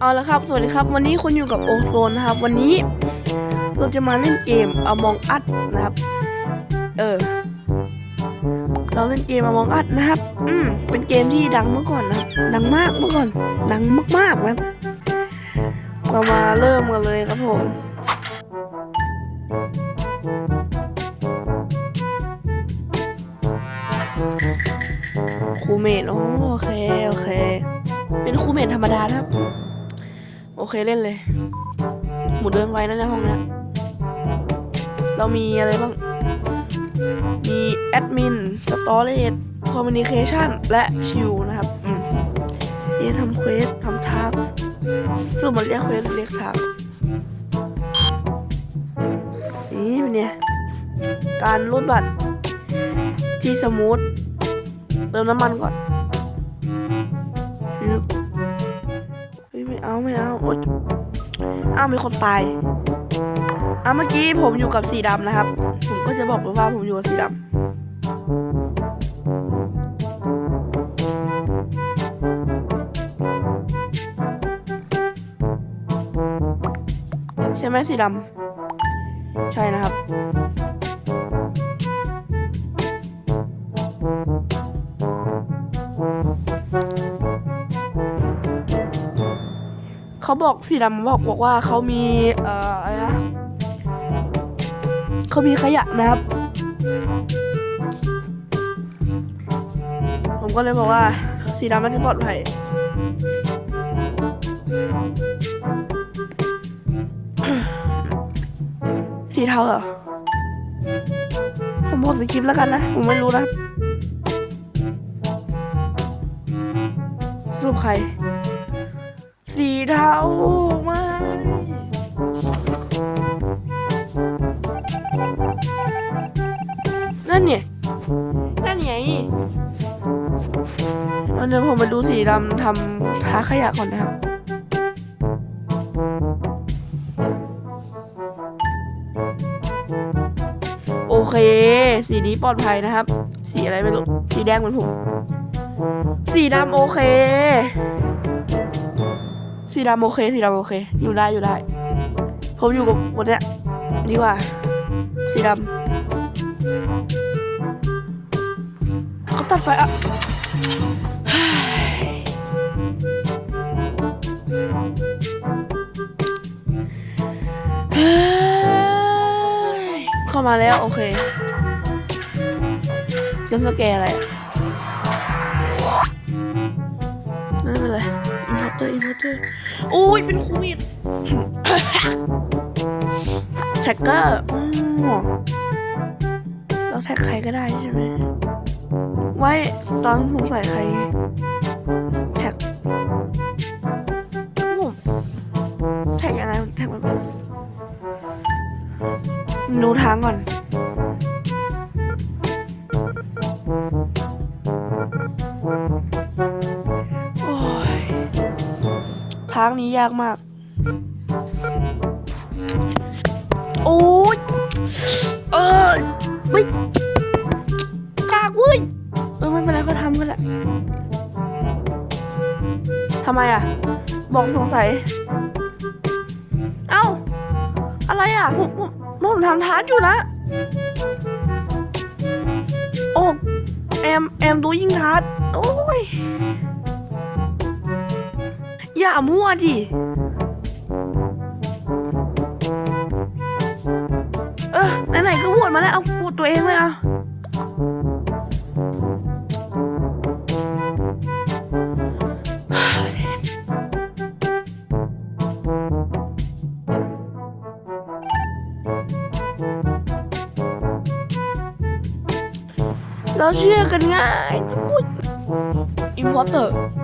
เอาละครับ สวัสดีครับ วันนี้คุณอยู่กับโอโซนนะครับ วันนี้เราจะมาเล่นเกม Among Us นะครับ เออ เราเล่นเกม Among Us นะครับ อืม เป็นเกมที่ดังเมื่อก่อนนะ ดังมากเมื่อก่อน ดังมากๆนะ เรามาเริ่มกันเลยครับผมครูเมดโอเค โอเค เป็นครูเมดธรรมดานะครับ เคเล่นเลย หมูเดินไวนะในห้องนี้เรามีอะไรบ้าง มีแอดมิน สตอเรจคอมมิวนิเคชันและชิวนะครับอืมเรียนทำเควสทำทาร์กสรุปมันเรียกเควสเรียกทาร์กนี่เป็นเนี่ย การรูดบัตรที่สมูท เติมน้ำมันก่อนฮึบ เอาไม่เอาโอ๊ยอ้าวมีคนตายอะเมื่อกี้ผมอยู่กับสีดำนะครับ ผมก็จะบอกว่าผมอยู่กับสีดำใช่ไหมสีดำใช่นะครับ เขาบอกสีดำบอกบอกว่าเขามีเอ่ออะไรนะเขามีขยะนะครับ ผมก็เลยบอกว่าสีดำมันจะปลอดภัยสีเทาเหรอ ผมบอกสกิปแล้วกันนะ ผมไม่รู้นะ สรุปใคร สีเทาไม่นั่นไงนั่นไงเอาเดี๋ยวผมมาดูสีดำทำท้าขยะก่อนนะครับ โอเค สีนี้ปลอดภัยนะครับ สีอะไรไม่รู้ สีแดงเหมือนผม สีดำโอเค สีดำโอเคสีดำโอเค อยู่ได้อยู่ได้ ผมอยู่กับคนเนี้ยดีกว่า สีดำเขาตัดไฟอะเฮ้ยเข้ามาแล้ว โอเคจำสแกอะไร เตอร์อินพอร์เตอร์โอ้ยเป็นโควิดแท็กเกอร์อ๋อเราแท็กใครก็ได้ใช่ไหมไว้ตอนสงสัยใคร แท็กผมแท็กยังไงแท็กมันดูทางก่อนางนี้ยากมาก โอ้ยเออไม่กากเว้ยเออไม่เป็นไรเขาทำกันแหละทำไมอะ บอกสงสัย เอ้า อะไรอะ ผมผมผมทำทาร์กอยู่นะโอ้แอม แอมดูยิงทาร์กโอ้ย อย่ามั่วดิ เออไหนๆก็พูดมาแล้ว เอาพูดตัวเองเลยอะเราเชื่อกันง่ายพูด importer importer importer yes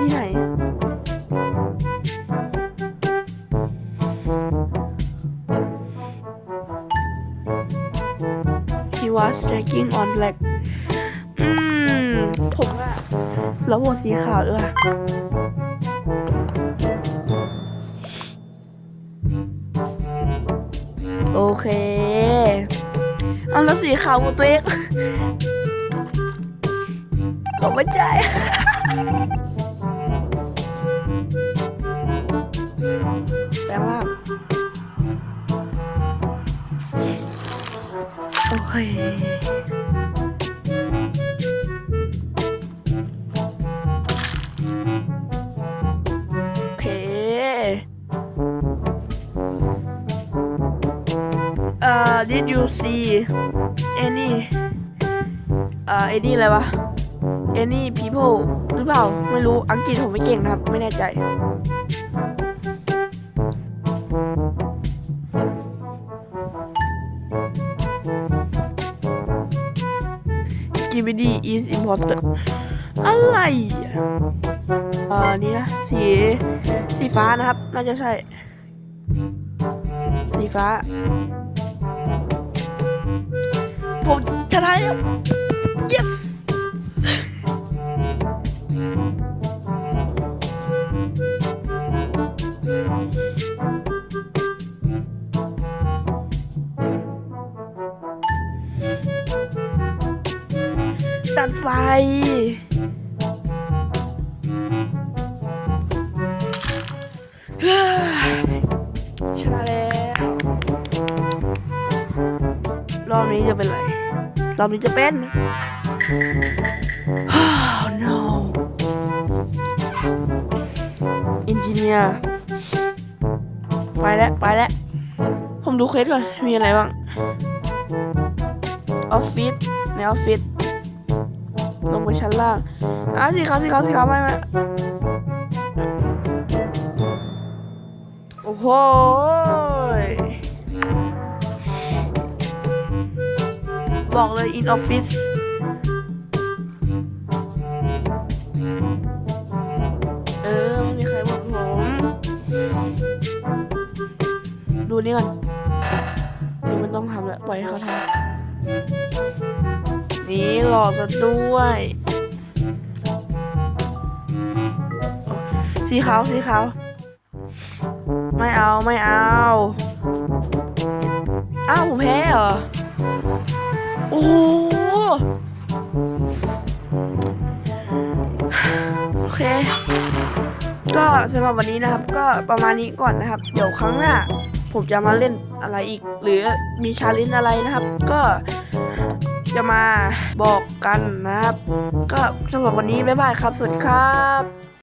ที่ไหน He was checking on black อืม ผมอะแล้วหัวสีขาวด้วยโอเค เอาแล้วสีขาวหมดตัวเองขอบไม่ใจ โอเคโอเคเอ่อ did you see any เอ่อ any อะไรวะ any people หรือเปล่า ไม่รู้ อังกฤษผมไม่เก่งนะครับ ไม่แน่ใจ GBD is important อะไรอะเอ่อนี่นะ สี สีฟ้านะครับ น่าจะใช่ สีฟ้า ผมชนะแล้ว yes ดันไฟ ชนะแล้ว รอบนี้จะเป็นไร รอบนี้จะเป็น oh no อินจิเนียร์ ไปแล้ว ไปแล้ว ผมดูเควสก่อน มีอะไรบ้าง ออฟฟิศ ในออฟฟิศ ลงไปชั้นล่างอะสีขาวสีขาวสีขาวไม่ไม่โอ้โหยบอกเลย in office เออ ไม่มีใครบอกผม ดูนี่ก่อนนี่มันต้องทำแล้ว ปล่อยให้เขาทำ นี่หลอกกันด้วย สีขาวสีขาวไม่เอาไม่เอาอ้าวผมแพ้เหรอ โอ้โหโอเค ก็สำหรับวันนี้นะครับ ก็ประมาณนี้ก่อนนะครับ เดี๋ยวครั้งหน้าผมจะมาเล่นอะไรอีก หรือมีชาเลนจ์อะไรนะครับ ก็ จะมาบอกกันนะครับ ก็สำหรับวันนี้บ๊ายบายครับ สวัสดีครับ